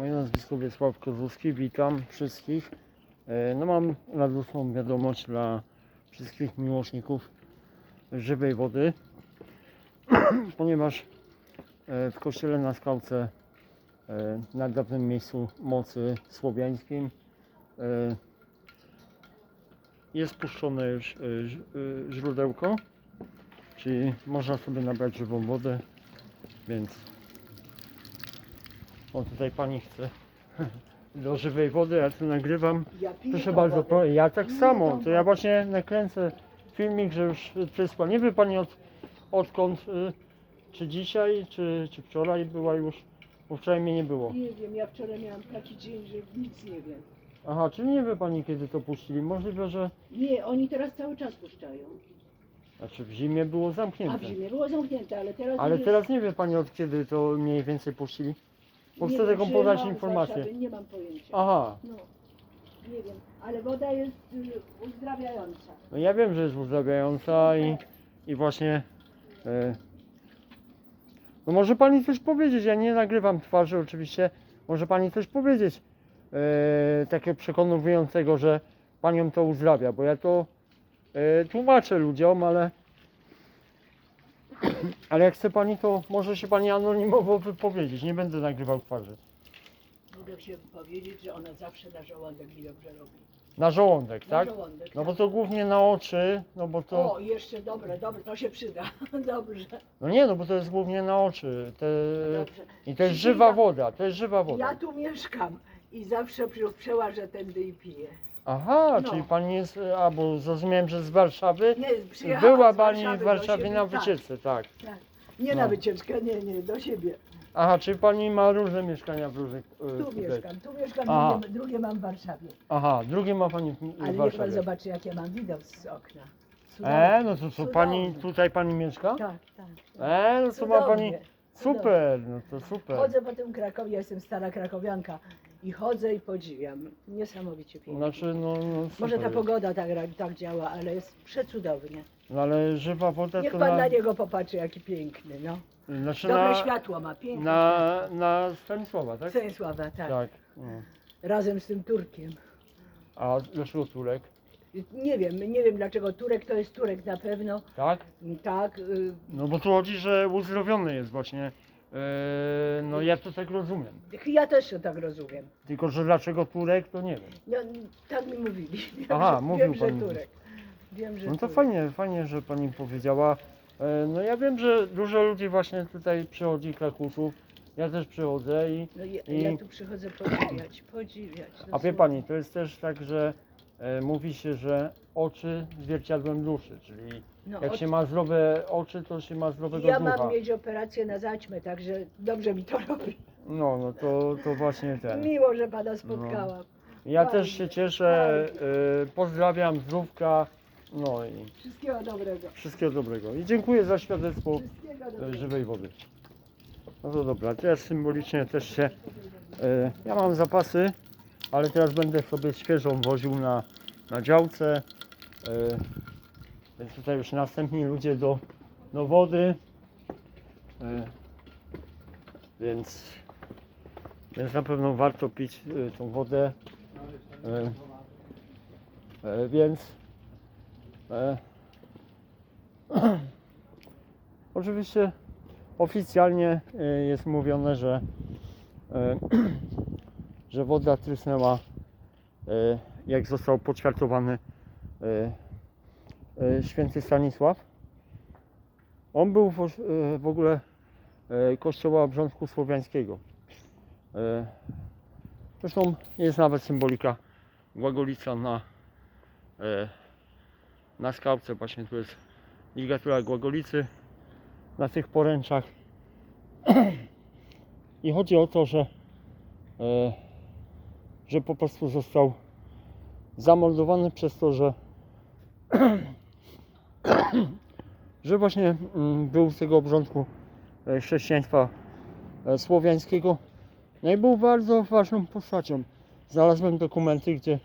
Moje nazwisko Wiesław Kozłowski, witam wszystkich. E, No mam radosną wiadomość dla wszystkich miłośników żywej wody, ponieważ e, w kościele na skałce e, na dawnym miejscu mocy słowiańskim jest puszczone już źródełko, czyli można sobie nabrać żywą wodę, więc o tutaj pani chce do żywej wody, ja tu nagrywam. Ja piję Proszę tą bardzo, wodę. pro- ja tak Piję samo, to ja wodę. właśnie nakręcę filmik, że już przysła. Nie wie pani od, odkąd, y, czy dzisiaj, czy, czy wczoraj była już, bo wczoraj mnie nie było. Nie wiem, ja wczoraj miałam taki dzień, że nic nie wiem. Aha, czyli nie wie pani kiedy to puścili. Możliwe, że Nie, oni teraz cały czas puszczają. znaczy w zimie było A w zamknięte. zimie było zamknięte, ale teraz Ale już teraz nie wie pani od kiedy to mniej więcej puścili. Bo nie chcę wiem, taką podać z informację. Warszawy, Nie mam pojęcia. Aha, No, nie wiem, ale woda jest y, uzdrawiająca. no ja wiem, że jest uzdrawiająca i, i właśnie. E, no może pani coś powiedzieć, ja nie nagrywam twarzy oczywiście. Może pani coś powiedzieć e, takie przekonującego, że panią to uzdrawia, bo ja to e, tłumaczę ludziom, ale ale jak chce pani, to może się pani anonimowo wypowiedzieć. Nie będę nagrywał twarzy. Mogę się powiedzieć, że ona zawsze na żołądek mi dobrze robi. Na żołądek, Na tak? żołądek. No bo tak. to głównie na oczy, no bo to. O, jeszcze dobre, dobre, to się przyda. Dobrze, No nie, no bo to jest głównie na oczy. Te, dobrze. I to jest żywa woda, to jest żywa woda. Ja tu mieszkam i zawsze przełażę tędy i piję. Aha, No. czyli pani jest, a bo zrozumiałem, że z Warszawy. Nie, przyjechałam Była z pani Warszawy w do Warszawie siebie, na tak, wycieczce, tak. Tak. Nie No. na wycieczkę, nie, nie, do siebie. Aha, czyli pani ma różne mieszkania w różnych. e, Tu tutaj. mieszkam, tu mieszkam, Aha. drugie, drugie mam w Warszawie. Aha, drugie ma pani w, w Ale niech pan Warszawie. zobaczy, jak ja mam widok z okna. E, no to co, Cudownie. pani tutaj pani mieszka? Tak, tak. E, no to ma pani. Cudownie. Super, no to super. Chodzę po tym Krakowie, ja jestem stara krakowianka i chodzę i podziwiam. Niesamowicie pięknie. Znaczy, no, no. Może ta jest. pogoda tak, ra- tak działa, ale jest przecudownie. No ale żywa woda Niech to pan na, na niego popatrzy, jaki piękny, no. znaczy Dobre na, światło ma, piękne na, na Stanisława, tak? Stanisława, tak. Tak. No. Razem z tym Turkiem. A dlaczego Turek? Nie wiem, nie wiem dlaczego Turek to jest Turek na pewno. Tak? Tak, y, No bo tu chodzi, że uzdrowiony jest właśnie. Eee, no ja to tak rozumiem. ja też to tak rozumiem. Tylko, że dlaczego Turek, to nie wiem. No, tak mi mówili. Wiem, Aha, że, mówił wiem, że pan. Turek. Wiem, że No to Turek. fajnie, fajnie, że pani powiedziała. E, no ja wiem, że dużo ludzi właśnie tutaj przychodzi, Krakusów. Ja też przychodzę i... No, ja, I- ja tu przychodzę podziwiać, podziwiać. A wie pani, to jest też tak, że e, mówi się, że oczy zwierciadłem duszy, czyli No, jak od- się ma zdrowe oczy, to się ma zdrowego Ja ducha. mam mieć operację na zaćmę, także dobrze mi to robi. No, no to, to właśnie ten. Miło, że pana spotkałam. Ja Fajnie, też się cieszę, e, pozdrawiam, zdrówka, no i Wszystkiego dobrego. wszystkiego dobrego. I dziękuję za świadectwo Wszystkiego dobrego. żywej wody. No to dobra, teraz symbolicznie też się, e, ja mam zapasy, ale teraz będę sobie świeżą woził na, na działce. E, więc tutaj już następni ludzie do, do wody. E, więc, więc na pewno warto pić e, tą wodę. E, e, więc e, oczywiście oficjalnie e, jest mówione, że, e, że woda trysnęła e, jak został poćwiartowany e, święty Stanisław. On był w, e, ogóle e, kościoła obrządku słowiańskiego. E, Zresztą jest nawet symbolika Głagolica na, e, na skałce. Właśnie tu jest ligatura Głagolicy na tych poręczach. I chodzi o to, że, e, że po prostu został zamordowany przez to, że, że właśnie mm, był z tego obrządku e, chrześcijaństwa e, słowiańskiego. No i był bardzo ważną postacią. Znalazłem dokumenty, gdzie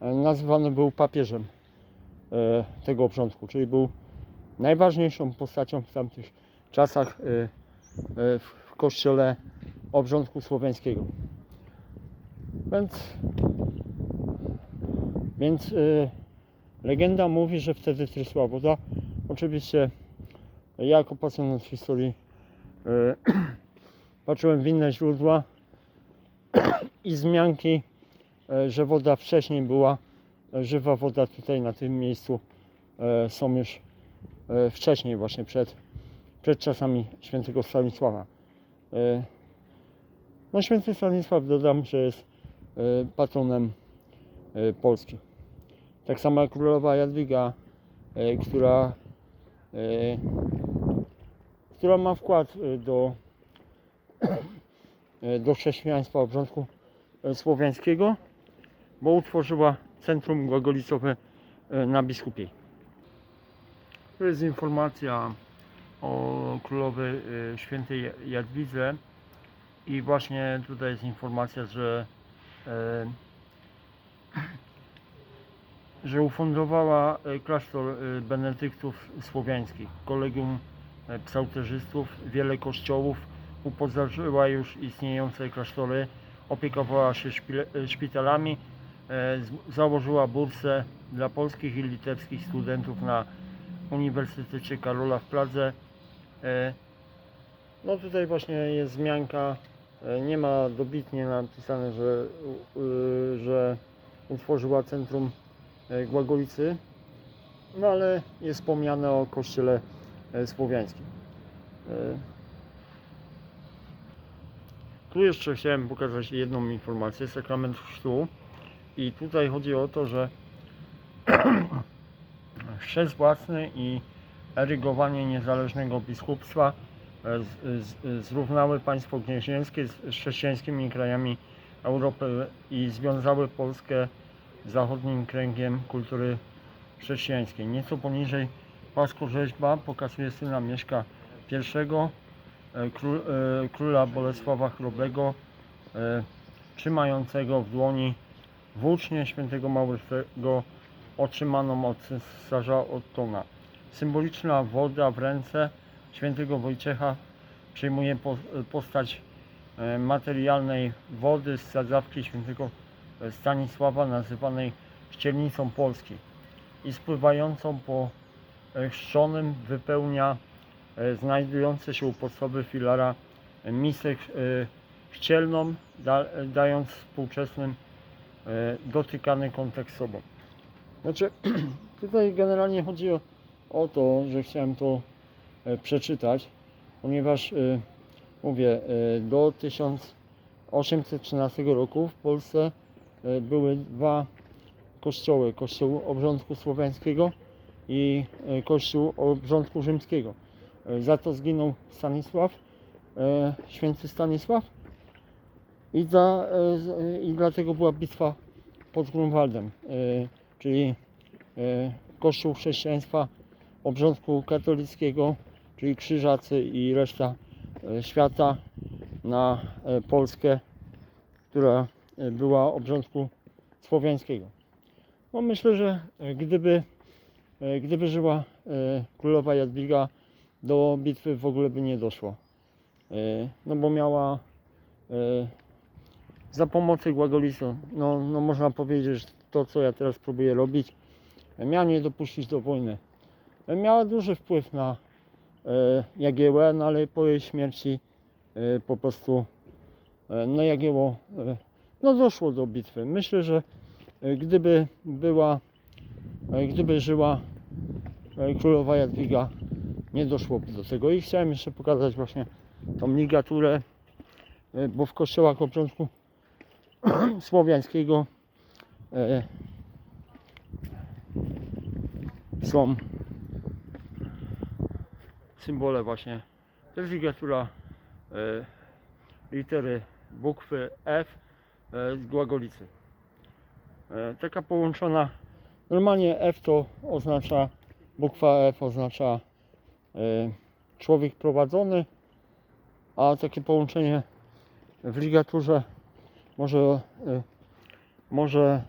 e, nazywany był papieżem tego obrządku, czyli był najważniejszą postacią w tamtych czasach w kościele obrządku słowiańskiego. Więc, więc legenda mówi, że wtedy trysła woda. Oczywiście ja jako pasjonat historii y, patrzyłem w inne źródła i wzmianki, y, że woda wcześniej była, y, żywa woda tutaj na tym miejscu są już wcześniej właśnie przed, przed czasami świętego Stanisława. No święty Stanisław dodam, że jest patronem Polski. Tak samo jak królowa Jadwiga, y, która, y, która ma wkład y, do, do chrześcijaństwa obrządku słowiańskiego, bo utworzyła centrum głagolicowe na Biskupiej. To jest informacja o królowej świętej Jadwidze i właśnie tutaj jest informacja, że e, że ufundowała e, klasztor e, benedyktów słowiańskich, kolegium e, psałterzystów, wiele kościołów, uposażyła już istniejące klasztory, opiekowała się szpitalami, założyła bursę dla polskich i litewskich studentów na Uniwersytecie Karola w Pladze. E, No tutaj właśnie jest wzmianka, e, nie ma dobitnie napisane, że, y, że utworzyła centrum Głagolicy, no ale jest wspomniane o kościele e, słowiańskim. E, Tu jeszcze chciałem pokazać jedną informację, sakrament chrztu i tutaj chodzi o to, że chrzest własny i erygowanie niezależnego biskupstwa e, z, z, zrównały państwo gnieźnieńskie z chrześcijańskimi krajami Europy i związały Polskę zachodnim kręgiem kultury chrześcijańskiej. Nieco poniżej płaskorzeźba pokazuje syna Mieszka I, e, e, króla Bolesława Chrobrego, e, trzymającego w dłoni włócznię świętego Maurycego otrzymaną od cesarza Ottona. Symboliczna woda w ręce świętego Wojciecha przyjmuje po- postać materialnej wody z sadzawki świętego Stanisława nazywanej ścielnicą Polski i spływającą po chrzczonym wypełnia e, znajdujące się u podstawy filara e, misę ch- e, da, dając współczesnym dotykany kontekst sobą. Znaczy, tutaj generalnie chodzi o, o to, że chciałem to przeczytać, ponieważ mówię, do 1813 roku w Polsce były dwa kościoły, kościół obrządku słowiańskiego i e, kościół obrządku rzymskiego. E, Za to zginął Stanisław, e, święty Stanisław i, za, e, i dlatego była bitwa pod Grunwaldem, e, czyli e, kościół chrześcijaństwa obrządku katolickiego, czyli krzyżacy i reszta e, świata na e, Polskę, która e, była obrządku słowiańskiego. No myślę, że e, gdyby, e, gdyby żyła e, królowa Jadwiga, do bitwy w ogóle by nie doszło. No bo miała za pomocą Głagolicy, no, no można powiedzieć, że to co ja teraz próbuję robić, miała nie dopuścić do wojny. Miała duży wpływ na Jagiełę, no ale po jej śmierci po prostu no Jagieło no doszło do bitwy. Myślę, że e, gdyby była, e, gdyby żyła e, królowa Jadwiga, nie doszłoby do tego. I chciałem jeszcze pokazać właśnie tą ligaturę, bo w kościołach obrządku słowiańskiego są symbole właśnie. To jest ligatura litery bukwy F z Głagolicy. E, taka połączona, normalnie F to oznacza, bukwa F oznacza e, człowiek prowadzony, a takie połączenie w ligaturze może, e, może,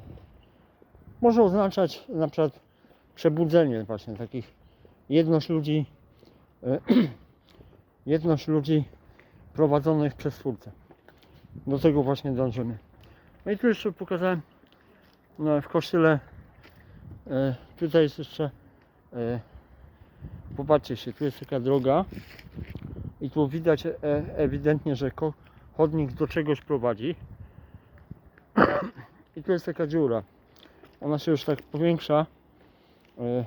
może oznaczać na przykład przebudzenie właśnie takich jedność ludzi e, jedność ludzi prowadzonych przez Twórcę. Do tego właśnie dążymy. No i tu jeszcze pokazałem no, w kościele. E, tutaj jest jeszcze. E, popatrzcie się, tu jest taka droga. I tu widać e, ewidentnie, że chodnik do czegoś prowadzi. I tu jest taka dziura. Ona się już tak powiększa. E,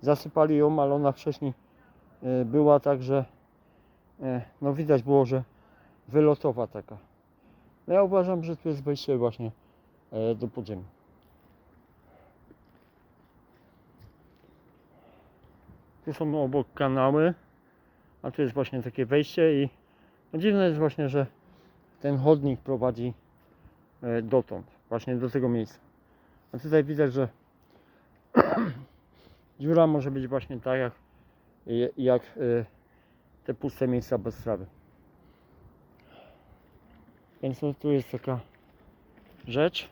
zasypali ją, ale ona wcześniej e, była tak, że e, no widać było, że wylotowa taka. No ja uważam, że tu jest wejście właśnie e, do podziemia. Tu są obok kanały, a tu jest właśnie takie wejście i no dziwne jest właśnie, że ten chodnik prowadzi e, dotąd, właśnie do tego miejsca. A tutaj widać, że dziura może być właśnie tak jak, jak e, te puste miejsca bez trawy. Więc no, tu jest taka rzecz.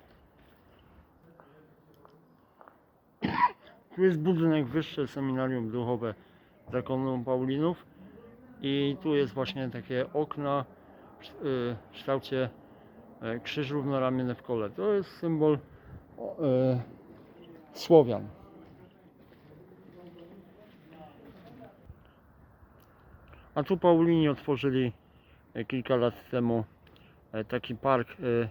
Tu jest budynek wyższy, seminarium duchowe zakonu Paulinów. I tu jest właśnie takie okna w y, kształcie e, krzyż równoramienny w kole. To jest symbol e, Słowian. A tu Paulini otworzyli e, kilka lat temu taki park e,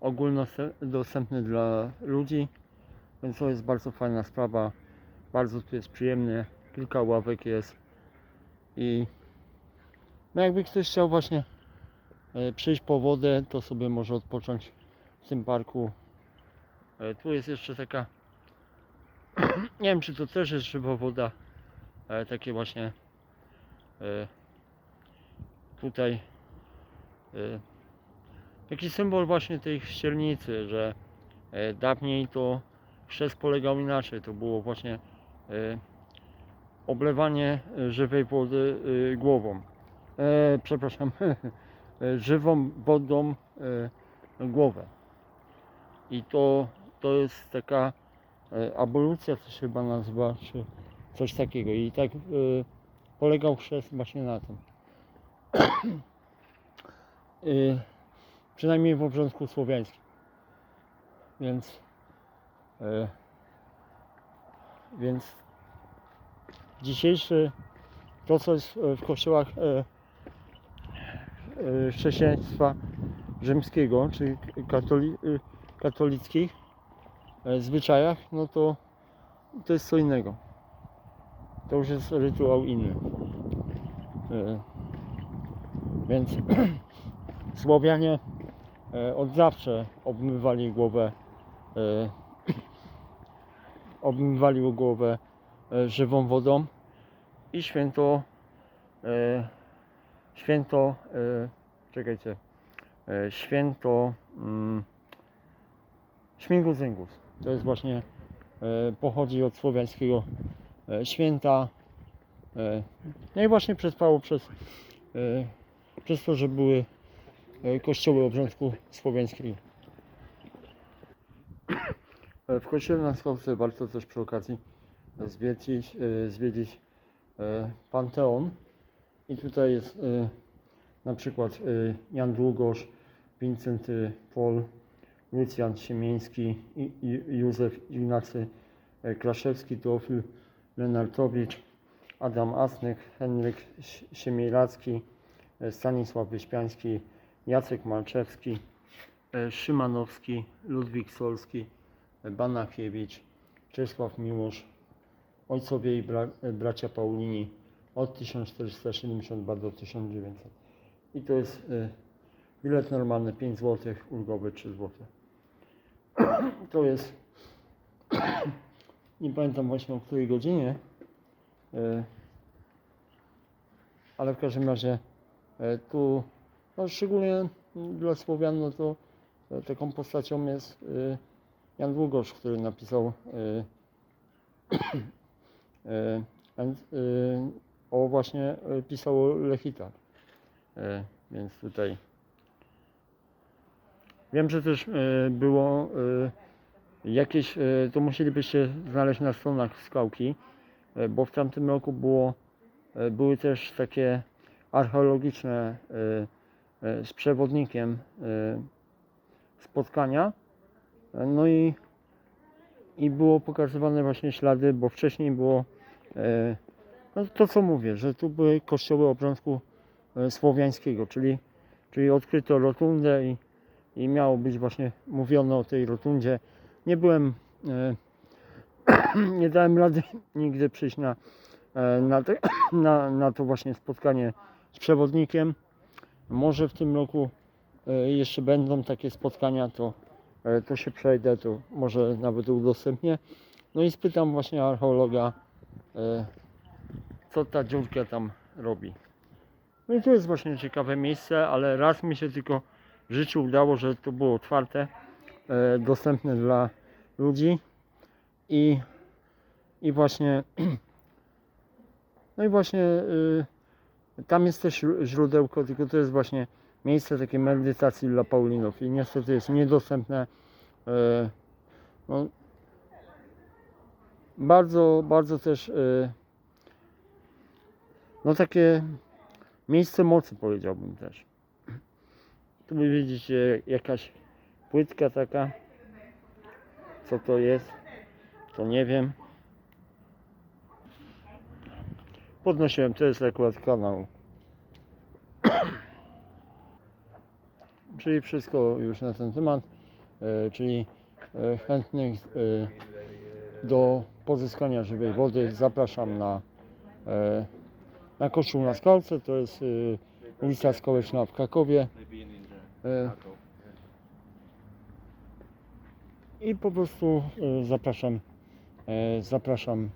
ogólnodostępny dla ludzi, więc to jest bardzo fajna sprawa. Bardzo tu jest przyjemnie, kilka ławek jest i no jakby ktoś chciał właśnie e, przyjść po wodę, to sobie może odpocząć w tym parku. E, Tu jest jeszcze taka, nie wiem czy to też jest żywa woda, takie właśnie e, tutaj e, taki symbol właśnie tej ścielnicy, że e, dawniej to chrzest polegał inaczej, to było właśnie e, oblewanie e, żywej wody głową. Przepraszam, żywą wodą głowę. I to, to jest taka abolucja, to się chyba nazywa, czy coś takiego. I tak polegał chrzest właśnie na tym. Przynajmniej w obrządku słowiańskim. Więc e, więc dzisiejszy to co jest e, w kościołach e, chrześcijaństwa rzymskiego, czy katoli, katolickich zwyczajach, no to to jest co innego. To już jest rytuał inny. Więc Słowianie od zawsze obmywali głowę e, obmywali głowę e, żywą wodą i święto e, święto e, czekajcie e, święto mm, Śmigus Zingus to jest właśnie e, pochodzi od słowiańskiego e, święta. E, no i właśnie przetrwało przez e, przez to, że były e, kościoły obrządku słowiańskiego. E, W kościele na Skałce warto też przy okazji zwiedzić, e, zwiedzić e, Panteon. I tutaj jest e, na przykład e, Jan Długosz, Wincenty Pol, Lucjan Siemieński, Józef Ignacy e, Kraszewski, Teofil Lenartowicz, Adam Asnyk, Henryk Sie- Siemielacki, e, Stanisław Wyśpiański, Jacek Malczewski, e, Szymanowski, Ludwik Solski, e, Banakiewicz, Czesław Miłosz, ojcowie i bra, e, bracia Paulini od 1472 do 1900. I to jest bilet normalny 5 zł, ulgowy 3 zł. To jest, nie pamiętam właśnie o której godzinie, ale w każdym razie tu, no szczególnie dla Słowian, no to e, taką postacią jest e, Jan Długosz, który napisał e, e, e, o właśnie e, pisał o Lechitach. E, więc tutaj wiem, że też było jakieś, to musielibyście znaleźć na stronach skałki, bo w tamtym roku było, były też takie archeologiczne z przewodnikiem e, spotkania. E, No i, i było pokazywane właśnie ślady, bo wcześniej było e, no to co mówię, że tu były kościoły obrządku e, słowiańskiego, czyli, czyli odkryto rotundę i, i miało być właśnie mówione o tej rotundzie. Nie byłem, e, nie dałem rady nigdy przyjść na, e, na, te, na, na to właśnie spotkanie z przewodnikiem. Może w tym roku e, jeszcze będą takie spotkania, to, e, to się przejdę, to może nawet udostępnię. No i spytam właśnie archeologa, e, co ta dziurka tam robi. No i tu jest właśnie ciekawe miejsce, ale raz mi się tylko w życiu udało, że to było otwarte, dostępne dla ludzi i, i właśnie no i właśnie y, tam jest też źró- źródełko, tylko to jest właśnie miejsce takiej medytacji dla Paulinów i niestety jest niedostępne. E, no, bardzo, bardzo też e, no takie miejsce mocy powiedziałbym też. Tu widzicie jakaś płytka taka. Co to jest? To nie wiem. Podnosiłem, to jest akurat kanał. czyli wszystko już na ten temat. E, czyli e, chętnych e, do pozyskania żywej wody zapraszam na na kościół na skalce, to jest ulica Skołeczna w Krakowie. I po prostu zapraszam, zapraszam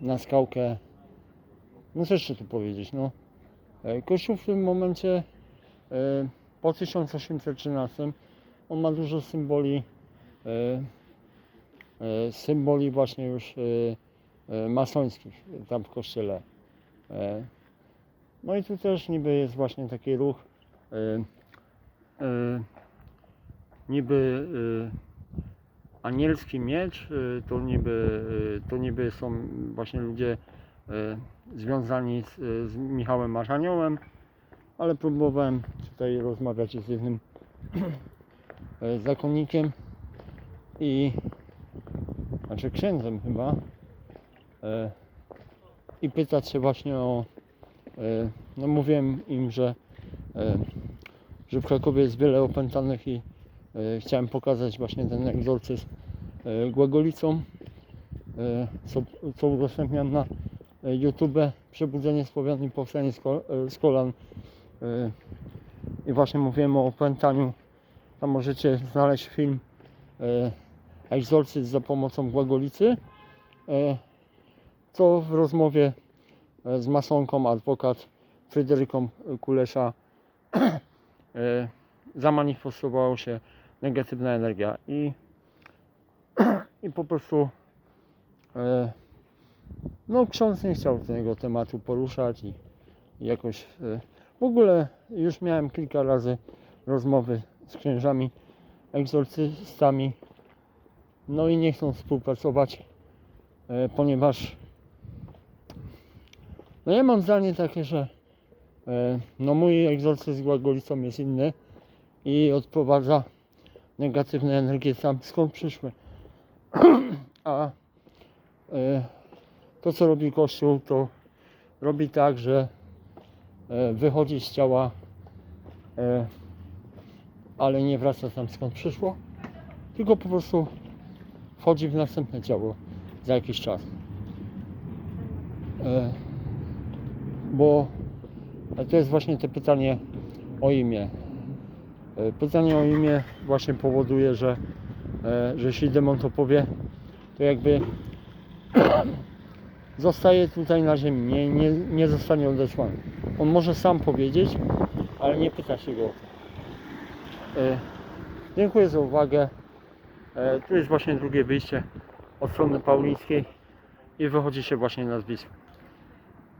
na skałkę. No co jeszcze tu powiedzieć, no. E, Kościół w tym momencie e, po 1813 on ma dużo symboli, e, symboli właśnie już masońskich tam w kościele. No i tu też niby jest właśnie taki ruch niby anielski miecz, e, to niby, e, to niby są właśnie ludzie e, związani z, z Michałem Marzaniołem, ale próbowałem tutaj rozmawiać z jednym zakonnikiem i znaczy księdzem chyba i pytać się właśnie o no mówiłem im, że że w Krakowie jest wiele opętanych i chciałem pokazać właśnie ten egzorcyzm e, Głagolicą e, co, co udostępniam na e, YouTube Przebudzenie Słowian i Powstanie z, ko, e, z kolan. E, i właśnie mówiłem o opętaniu. Tam możecie znaleźć film e, egzorcyzm za pomocą Głagolicy e, co w rozmowie e, z masonką adwokat Fryderyką Kulesza e, zamanifestowała się negatywna energia i, i po prostu e, no ksiądz nie chciał tego tematu poruszać i, i jakoś e, w ogóle już miałem kilka razy rozmowy z księżami egzorcystami no i nie chcą współpracować e, ponieważ no ja mam zdanie takie, że e, no mój egzorcyzm z Głagolicą jest inny i odprowadza negatywne energie tam skąd przyszły. A e, to co robi Kościół to robi tak, że e, wychodzi z ciała e, ale nie wraca tam skąd przyszło tylko po prostu wchodzi w następne ciało za jakiś czas. Bo to jest właśnie to pytanie o imię. E, Pytanie o imię właśnie powoduje, że, e, że jeśli demon to powie, to jakby zostaje tutaj na ziemi, nie, nie, nie zostanie odesłany. On może sam powiedzieć, ale nie pyta się go o to. E, Dziękuję za uwagę. Tu jest właśnie drugie wyjście od strony paulińskiej i wychodzi się właśnie na zbisk.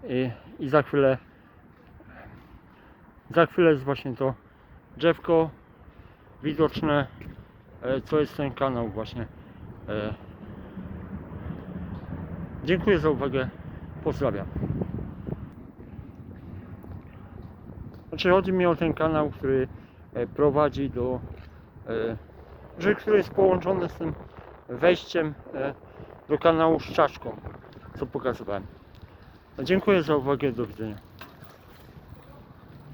I, I za chwilę za chwilę jest właśnie to drzewko widoczne, e, co jest ten kanał właśnie. E, Dziękuję za uwagę. Pozdrawiam. Znaczy chodzi mi o ten kanał, który e, prowadzi do że który jest połączony z tym wejściem do kanału z czaszką, co pokazywałem. Dziękuję za uwagę, do widzenia.